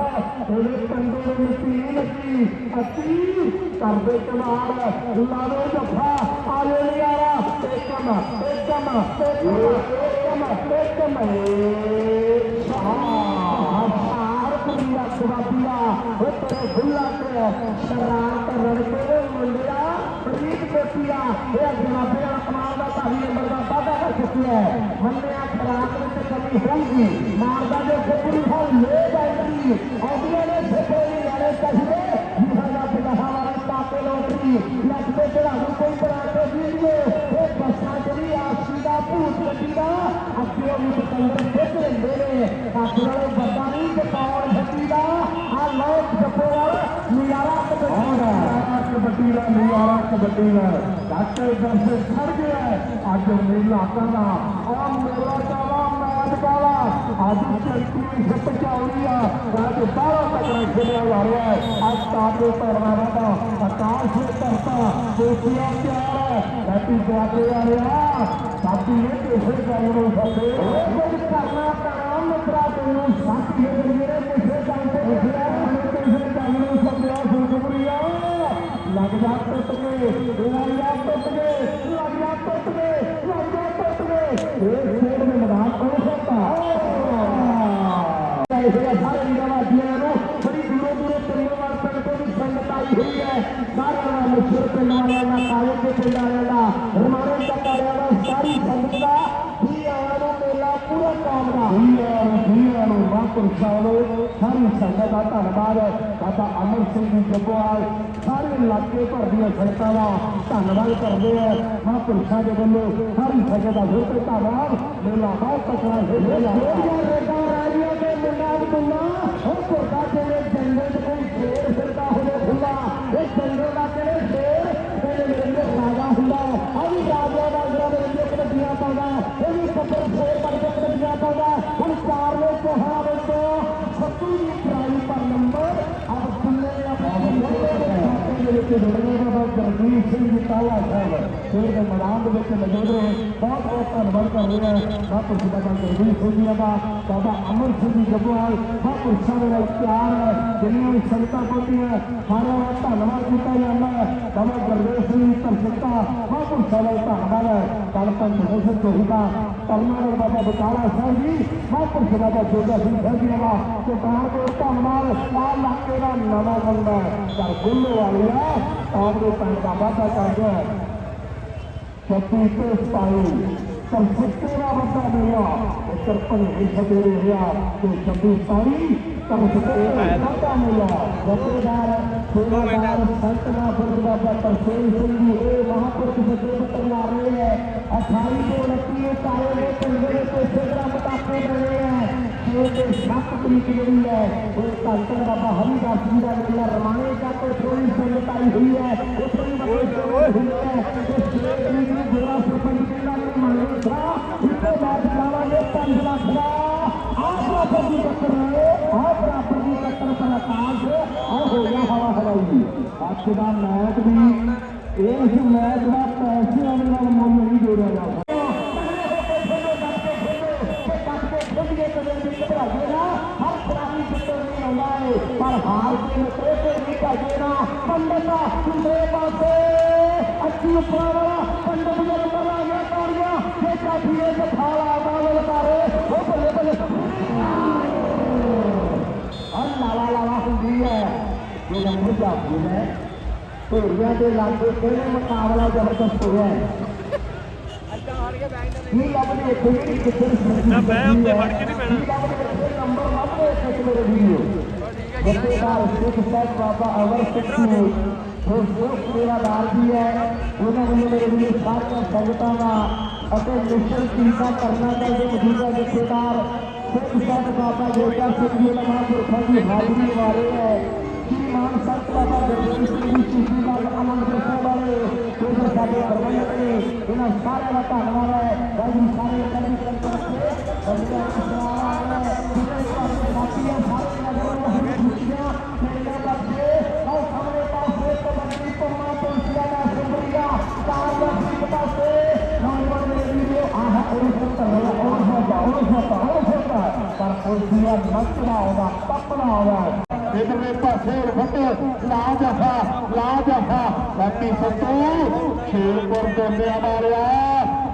ਉਹਦੇ ਕੰਡੇ ਦੇ ਮਿੱਟੀ ਲੱਗੀ ਅਤੀ ਕਰਦੇ ਕਮਾਲ ਲਾਵੇ ਜੱਫਾ ਆਲੇ ਲਿਆਰਾ ਇੱਕਮ ਇੱਕਮ ਇੱਕਮ ਇੱਕਮ ਇੱਕਮ ਸਾਹ ਸਾਰ ਕੁੜੀਆ ਸੁਬਾਬੀਆ ਉਹ ਤੇਰੇ ਫੁੱਲਾ ਤੇ ਸ਼ਰਾਰਤ ਰੜਕੇ ਮੁੰਡਿਆ। ਪ੍ਰੀਤ ਕੋਟੀਆ ਇਹ ਜਨਾਬੇ ਵਾਲਾ ਕਮਾਲ ਦਾ ਧਾਰੀ ਨੰਬਰ ਦਾ ਵਾਅਦਾ ਕਰ ਚੁੱਕੀ ਹੈ ਮੰਨਿਆ ਖਰਾਕ ਵਿੱਚ ਕਮੀ ਹੋਊਗੀ ਮਾਰਦਾ ਜੋ ਫੁੱਲੀ ਹੋ ਲੈ ਜਾਏਗੀ ਆਉਂਦੀਆਂ ਨੇ ਫੁੱਲੀ ਨਾਲੇ ਕਹਦੇ ਜਿਹਾ ਪਿਤਾ ਵਾਲੇ ਤਾਪੇ ਲੋਕੀ ਲੱਗਦੇ ਜਿਹੜਾ ਨੂੰ ਕੋਈ ਬਣਾ ਕੇ ਵੀਡੀਓ ਇਹ ਬੱਸਾਂ ਜਿਹੜੀ ਆਸੀ ਦਾ ਭੂਤ ਗੱਡੀ ਦਾ ਅੱਗੇ ਉਹ ਵੀ ਪਤੰਦਰ ਖਿੱਚ ਲੈਂਦੇ ਨੇ ਅੱਗ ਵਾਲੇ ਬੱਦਾ ਨਹੀਂ ਜਪਾਉਣ ਗੱਡੀ ਦਾ ਆ ਲੋਕ ਜਪੋ ਵਾਲਾ ਨਿਆਰਾ ਕਬੱਡੀ ਦਾ ਕਬੱਡੀ ਕਬੱਡੀ ਦਾ ਡਾਕਟਰ ਦਰਸੇ ਖੜ ਗਿਆ ਅੱਜ ਮੇਲਾ ਕਰਨਾ ਆ ਮੇਲਾ ਕਾਲਾ ਮੈਚ ਕਾਲਾ ਅੱਜ ਚਲਤੀ ਹਿੱਟ ਚਾਉਣੀ ਆ। ਅੱਜ ਬਾਹਰ ਤੱਕ ਖੇਡਿਆ ਜਾ ਰਿਹਾ ਹੈ ਅੱਜ ਤਾਪੇ ਧਰਨਾ ਦਾ। ਆਕਾਸ਼ ਨੇ ਧਰਤਾ ਕੋਟੀਆਂ ਤਿਆਰ ਹੈ। ਹੈਪੀ ਜਾਤੇ ਆ ਰਿਹਾ। ਸਾਡੀ ਇਹ ਕਿਸੇ ਗੱਲ ਨੂੰ ਫਸੇ ਕੁਝ ਕਰਨਾ ਪੈਣਾ। ਮਿੱਤਰਾ, ਤੈਨੂੰ ਸਾਥੀ ਜਿਹੜੇ ਕਿਸੇ ਗੱਲ ਤੇ ਉਠਿਆ ਕਿਸੇ ਗੱਲ ਨੂੰ ਫਸਿਆ ਸੁਖਬਰੀਆ ਲੱਗ ਜਾ ਟੁੱਟ ਗਏ ਲੱਗ ਜਾ ਟੁੱਟ ਗਏ ਲੱਗ ਟੁੱਟ ਗਏ ਲੱਗ ਟੁੱਟ ਗਏ ਇਹ ਖੇਡ ਦੇ ਮੈਦਾਨ ਪਹੁੰਚ ਸਕਦਾ ਇਸ ਸਾਰੇ ਨਿਵਾਸੀਆਂ ਨੂੰ ਬੜੀ ਦੂਰੋਂ ਦੂਰੋਂ ਤਰੀਕੇ ਪਿੰਡ ਤੋਂ ਵੀ ਸੰਗਤ ਆਈ ਹੋਈ ਹੈ ਸਾਰਿਆਂ ਦਾ ਮੁਸ਼ਰ ਪਿੰਡ ਵਾਲਿਆਂ ਦਾ ਕਾਲੇ ਦੇ ਪਿੰਡ ਵਾਲਿਆਂ ਦਾ ਰਮਾਣੇ ਤੱਕ ਵਾਲਿਆਂ ਦਾ ਸਾਰੀ ਸੰਗਤ ਦਾ ਵੀ ਆਇਆ ਨੂੰ ਮੇਲਾ ਪੂਰਾ ਕਾਮਨਾ ਵੀ ਆਇਆ ਨੂੰ ਆਇਆ ਨੂੰ ਮਹਾਂਪੁਰਸ਼ਾਂ ਨੂੰ ਸਾਰੀ ਸੰਗਤ ਦਾ ਧੰਨਵਾਦ ਬਾਬਾ ਅਮਰ ਸਿੰਘ ਜੀ ਜੱਗੋਵਾਲ ਸਾਰੇ ਇਲਾਕੇ ਭਰ ਦੀਆਂ ਸੰਗਤਾਂ ਦਾ ਧੰਨਵਾਦ ਕਰਦੇ ਆ। ਮਹਾਂਪੁਰਸ਼ਾਂ ਦੇ ਵੱਲੋਂ ਸਾਰੀ ਸੰਗਤ ਦਾ ਫਿਰ ਤੋਂ ਧੰਨਵਾਦ ਮੇਲਾ ਬਹੁਤ ਤਕੜਾ ਹੋਇਆ ਜਿਹੜੀਆਂ ਰੇਡਾਂ ਰਾਜੀਆਂ ਦੇ ਮੁੰਡਾ ਮੁੰਡਾ ਉਹ ਕੋਟਾ ਤੇਰੇ ਜੰਗਲ ਚ ਕੋਈ ਸ਼ੇਰ ਫਿਰਦਾ ਹੋਵੇ ਖੁੱਲਾ ਇਹ ਜੰਗਲ ਦਾ ਕਿਹੜੇ ਸ਼ੇਰ ਤੇਰੇ ਮੇਰੇ ਰਾਜਾ ਹੁੰਦਾ ਆ ਵੀ ਰਾਜਾ ਦਾ ਜਿਹੜਾ ਮੇਰੇ ਕਬੱਡੀਆਂ ਪਾਉਂਦਾ ਇਹ ਵੀ ਕੱਪੜ ਸ਼ੇਰ ਬਣ ਕੇ ਕਬੱਡੀਆਂ ਪਾਉਂਦਾ ਆਪਣੇ ਦਾ ਬਾਬਾ ਜਗਦੀਪ ਸਿੰਘ ਜੀ ਤਾਲਾ ਸਾਹਿਬ, ਖੇਡ ਦੇ ਮੈਦਾਨ ਦੇ ਵਿੱਚ ਮੌਜੂਦ ਰਹੇ। ਬਹੁਤ ਬਹੁਤ ਧੰਨਵਾਦ ਕਰ ਰਹੇ ਹਾਂ। ਬਾਪੂ ਜੀ ਦਾ ਜਗਦੀਪ ਸਿੰਘ ਜੀ ਦਾ। ਬਾਬਾ ਅਮਰ ਸਿੰਘ ਜੀ ਜੱਗੋਵਾਲ ਬਾਪੂ ਸਾਹਿਬ ਦਾ ਪਿਆਰ ਹੈ। ਜਿੰਨੀਆਂ ਵੀ ਸੰਗਤਾਂ ਪਹੁੰਚੀਆਂ ਸਾਰਿਆਂ ਦਾ ਧੰਨਵਾਦ ਕੀਤਾ ਜਾਂਦਾ ਹੈ। ਬਾਬਾ ਗੁਰਦੇਵ ਸਿੰਘ ਜੀ ਧਰਸਤਾ ਬਾਪੂ ਸਾਹਿਬ ਦਾ ਧੰਨਵਾਦ ਹੈ। ਕੱਲ ਤੱਕ ਮੋਸ਼ਨ ਚੋਹੀਦਾ ਬਾਬਾ ਬਕਾਲਾ ਸਾਹਿਬ ਜੀ ਬਾਪੂ ਸਾਹਿਬ ਦਾ ਜੋਗਾ ਸਿੰਘ ਜੀ ਦਾ। ਚਟਾਨ ਦੇ ਧੰਨਵਾਦ। ਆ ਇਲਾਕੇ ਦਾ ਨਵਾਂ ਬੰਦਾ ਕਰ ਗੁੱਲੋ ਵਾਲਿਆ ਆਪ ਦੇ ਪਿੰਡ ਦਾ ਵਾਧਾ ਕਰ ਗਿਆ ਸੱਤੀ ਤੇ ਸਤਾਈ, ਪਰ ਸੱਤੇ ਦਾ ਵੱਡਾ ਮੇਲਾ ਉੱਤਰ ਭੰਗੀ ਸਦੇ ਰਿਹਾ ਤੇ ਛੱਬੀ ਸਤਾਈ, ਪਰ ਸੱਤੇ ਦਾ ਵੱਡਾ ਮੇਲਾ ਜਥੇਦਾਰ ਸੇਵਾਦਾਰ ਸੰਤ ਨਾ ਬਾਬਾ ਤਰਸੇਮ ਸਿੰਘ ਜੀ, ਇਹ ਮਹਾਪੁਰਖ ਸੱਤੇ ਬਤਨ ਆ ਰਹੇ ਹੈ 28 ਤੋਂ 29 ਤਾਰੇ ਦੇ ਪਿੰਡ ਦੇ ਕੋਸੇ ਗ੍ਰਾਮ ਤਾਕੇ ਰਹੇ ਹੈ 6 ਤੇ 7 ਤਰੀਕ ਜਿਹੜੀ ਹੈ ਉਹ ਧੰਨ ਬਾਬਾ ਹਰੀਦਾਸ ਜੀ ਦਾ ਮੇਲਾ ਰਮਾਣੇ ਦਾ ਤੇ ਥੋੜੀ ਸੰਗਤ ਆਈ ਹੋਈ ਹੈ ਉੱਥੇ ਵੀ ਬੜੀ ਸੰਗਤ ਹੋਈ ਹੈ ਤੇ 6 ਤਰੀਕ ਨੂੰ ਗੋਰਾ ਸਰਪੰਚ ਕਹਿੰਦਾ ਕਿ ਮੰਨੇ ਥਾ ਇੱਥੇ ਬਾਤ ਲਾਵਾਂਗੇ 5 ਲੱਖ ਦਾ ਆਹ ਬਰਾਬਰ ਦੀ ਟੱਕਰ ਹੈ ਆਹ ਬਰਾਬਰ ਦੀ ਟੱਕਰ ਪਰ ਆਕਾਸ਼ ਆਹ ਹੋ ਗਿਆ ਹਵਾ ਹਵਾਈ ਅੱਜ ਦਾ ਮੈਚ ਵੀ ਇਸ ਮੈਚ ਦਾ ਪੈਸਿਆਂ ਦੇ ਨਾਲ ਮੁੱਲ ਨਹੀਂ ਜੋੜਿਆ ਜਾ ਸਕਦਾ ਪਰ ਹਾਰ ਕੇ ਨਤਰੇ ਤੇ ਨਹੀਂ ਕਰਦੇਣਾ ਪੰਡਤ ਦੂਸਰੇ ਪਾਸੇ ਅੱਛੀ ਉੱਪਰ ਵਾਲਾ ਪੰਡਤ ਜਦ ਪਰਾ ਗਿਆ ਤਾੜੀਆਂ ਜੇ ਕਾਫੀਏ ਤੇ ਆਉਂਦਾ ਵੇ ਤਾਰੇ ਉਹ ਬੱਲੇ ਬੱਲੇ ਆ ਲਾਲਾ ਲਾਲਾ ਹੁੰਦੀ ਹੈ ਇਹ ਨੰਬਰ ਜਾਂਦੀ ਹੈ ਧੂੜੀਆਂ ਦੇ ਲਾਗੇ ਕਿਹੜੇ ਮੁਕਾਬਲਾ ਜ਼ਬਰਦਸਤ ਹੋਇਆ ਹੈ ਜਿਹੜੀ ਨਾ ਬੈ ਉੱਤੇ ਫੜ ਕੇ ਨਹੀਂ ਪੈਣਾ ਨੰਬਰ ਇੱਥੇ ਕਿ ਮੇਰੇ ਵੀਡੀਓ ਜਥੇਦਾਰ ਸਿੱਖ ਸਾਹਿਬ ਬਾਬਾ ਅਮਰ ਸਿੰਘ ਨੂੰ ਜੋ ਜੋ ਸੇਵਾਦਾਰ ਹੈ ਉਹਨਾਂ ਵੱਲੋਂ ਮੇਰੇ ਵੀਡੀਓ ਸਾਰੀਆਂ ਸੰਗਤਾਂ ਦਾ ਅਤੇ ਮਿਸ਼ਨ ਕੀਤਾ ਕਰਨਾ ਚਾਹੀਦੇ ਮੌਜੂਦਾ ਜਥੇਦਾਰ ਸਿੱਖ ਸਾਹਿਬ ਬਾਬਾ ਜੋਗਾ ਸਿੰਘ ਜੀ ਦਾ ਮਹਾਂਪੁਰਖਾਂ ਦੀ ਹਾਜ਼ਰੀ ਵਾਲੇ ਹੈ ਮਾਨ ਸੰਤ ਬਾਬਾ ਗੁਰਦੇਵ ਸਿੰਘ ਜੀ ਸੂਫੀ ਬਾਬਾ ਆਨੰਦਪੁਰ ਸਾਹਿਬ ਵਾਲੇ ਜੋ ਸਾਡੇ ਪ੍ਰਬੰਧਕ ਨੇ ਇਹਨਾਂ ਸਾਰਿਆਂ ਦਾ ਧੰਨਵਾਦ ਹੈ ਬਾਈ ਸਾਰੇ ਇਕੱਠੇ ਕਰਕੇ ਬੰਦਾ ਇਸਲਾਮ ਹੈ ਜਿਹਦੇ ਉਹ ਸੱਤਾ ਉਹ ਸੱਤਾ ਪਰ ਪੁਲਸੀਆ ਨੱਚਦਾ ਹੋਗਾ ਟੱਪਦਾ ਹੋਗਾ ਇਧਰਲੇ ਪਾਸੇ ਫਟ ਲਾ ਜਫਾ ਲਾ ਜਫਾ ਬਾਕੀ ਸੱਤੂ ਖੇਲਪੁਰ ਦੋਨਿਆ ਮਾਰਿਆ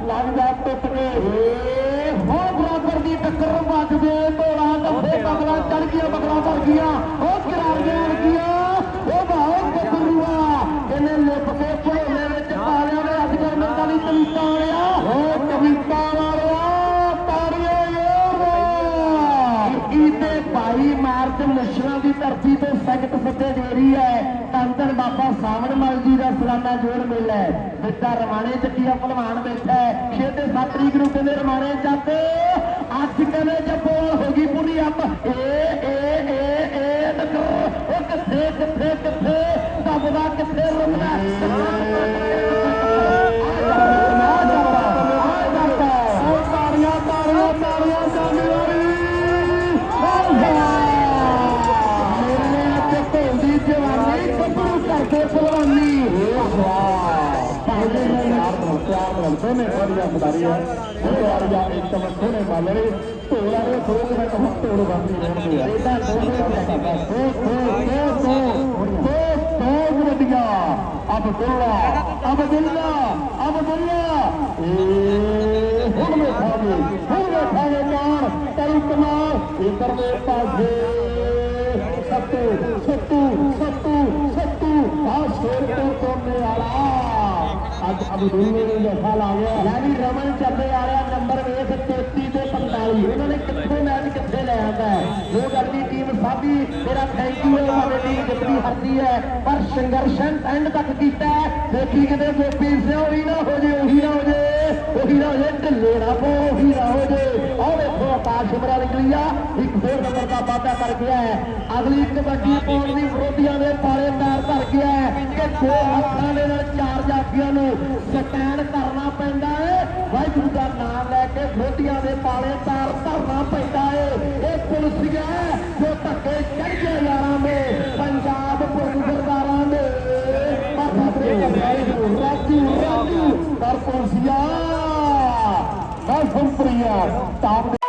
ਲੱਗ ਟੁੱਟ ਕੇ ਏ ਹੋ ਬਰਾਬਰ ਦੀ ਟੱਕਰ ਵੱਜਦੇ ਧੋਲਾ ਦੱਸੇ ਬਗਲਾ ਚੜ ਗਿਆ ਬਗਲਾ ਭਰ ਗਿਆ ਉਹ ਕਿਰਾਰ ਗਿਆ ਗਿਆ 22 ਮਾਰਚ ਦੀ ਧਰਤੀ ਤੇ ਸੰਗਤ ਸੱਤੇ ਦੇ ਰਹੀ ਹੈ। ਧੰਨ ਬਾਬਾ ਸਾਵਣ ਮਲ ਜੀ ਦਾ ਸਲਾਨਾ ਜੋੜ ਮੇਲਾ ਹੈ। ਬਿੱਟਾ ਰਮਾਣੇ ਚੱਕੀਆ ਭਲਵਾਨ ਬੈਠਾ ਹੈ। 6 ਤੇ 7 ਤਰੀਕ ਨੂੰ ਕਹਿੰਦੇ ਰਮਾਣੇ ਚੱਕ ਅੱਜ ਕਹਿੰਦੇ ਜੱਬੋ ਹੋ ਗਈ ਪੂਰੀ ਅੱਪ। ਏ ਏ ਏ ਏ, ਨਕਰ। ਉਹ ਕਿੱਥੇ ਕਿੱਥੇ ਕਿੱਥੇ? ਦੱਬਦਾ ਕਿੱਥੇ ਰੁਕਦਾ? ਕਰਦੇ ਭਲਵਾਨੀ। ਪਹਿਲੇ ਨੇ ਯਾਰ ਪਿਆਰ ਮਿਲਦੇ ਨੇ ਵਧੀਆ ਖਿਡਾਰੀ ਹੈ ਉਹ ਵਾਰੀਆ ਇੱਕ ਮੱਥੇ ਨੇ ਮੰਨ ਲਈ ਢੋਲਾ ਦੇ ਸੋਚ ਵਿੱਚ ਹੱਥ ਢੋਲ ਬੰਦੀ ਰਹਿੰਦੀ ਹੈ ਇਹਦਾ ਦੋਨੇ ਦਾ ਹੋ ਹੋ ਹੋ ਹੋ ਹੋ ਹੋ ਵੱਡੀਆਂ ਅਬਦੁੱਲਾ ਅਬਦੁੱਲਾ ਅਬਦੁੱਲਾ ਏ ਹੁਣ ਵੇਖਾਂਗੇ ਹੁਣ ਵੇਖਾਂਗੇ ਮਾਰ ਤਰੀ ਕਮਾਲ। ਇਧਰ ਦੇ ਪਾਸੇ। ਸੱਤੂ ਆ ਸ਼ੇਰ ਤੋਂ ਕੋਨੇ ਵਾਲਾ। ਅੱਜ ਅਬਦੁੱਲੇ ਨੇ ਜਫਾ ਲਾ ਗਿਆ। ਲੈ ਵੀ ਰਮਨ ਚੱਲੇ ਆ ਰਿਹਾ ਨੰਬਰ ਵੇਖ 33 ਤੇ 45 ਉਹਨਾਂ ਨੇ ਕਿੱਥੋਂ ਮੈਚ ਕਿੱਥੇ ਲੈ ਆਂਦਾ ਜੋ ਗੱਡੀ ਟੀਮ ਸਾਡੀ, ਮੇਰਾ ਥੈਂਕ ਯੂ ਸਾਡੇ ਟੀਮ ਜਿੱਤਦੀ ਹਰਦੀ ਹੈ। ਪਰ ਸੰਘਰਸ਼ ਐਂਡ ਤੱਕ ਕੀਤਾ ਦੇਖੀ ਕਿਤੇ ਗੋਪੀ ਸਿੰਘ ਉਹੀ ਨਾ ਹੋ ਜੇ, ਉਹੀ ਨਾ ਹੋ ਜੇ। ਉਹੀ ਨਾ ਜੇ ਢਿੱਲੇ ਨਾ ਪੋ ਉਹੀ ਨਾ ਹੋ ਜੇ। ਆਹ ਵੇਖੋ ਆਕਾਸ਼ ਉਮਰਾ ਨਿਕਲੀ ਆ ਇੱਕ ਹੋਰ ਨੰਬਰ ਦਾ ਵਾਅਦਾ ਕਰ ਗਿਆ ਹੈ। ਅਗਲੀ ਕਬੱਡੀ ਪਾਉਣ ਦੀ ਵਿਰੋਧੀਆਂ ਦੇ ਪਾਲੇ ਪੈਰ ਧਰ ਗਿਆ ਹੈ ਕਿ ਦੋ ਹੱਥਾਂ ਦੇ ਨਾਲ ਚਾਰ ਜਾਫੀਆਂ ਨੂੰ ਸਟੈਂਡ ਕਰਨਾ ਪੈਂਦਾ ਹੈ। ਵਾਹਿਗੁਰੂ ਦਾ ਨਾਮ ਲੈ ਕੇ ਵਿਰੋਧੀਆਂ ਦੇ ਪਾਲੇ ਪੈਰ ਧਰਨਾ ਪੈਂਦਾ ਹੈ। ਇਹ ਪੁਲਸੀਆ ਹੈ ਜੋ ਧੱਕੇ ਚੜ ਗਏ ਯਾਰਾਂ ਦੇ। ਪਰ ਪੁਲਸੀਆ ਬਸ ਪ੍ਰਿਆ ਤਾਪ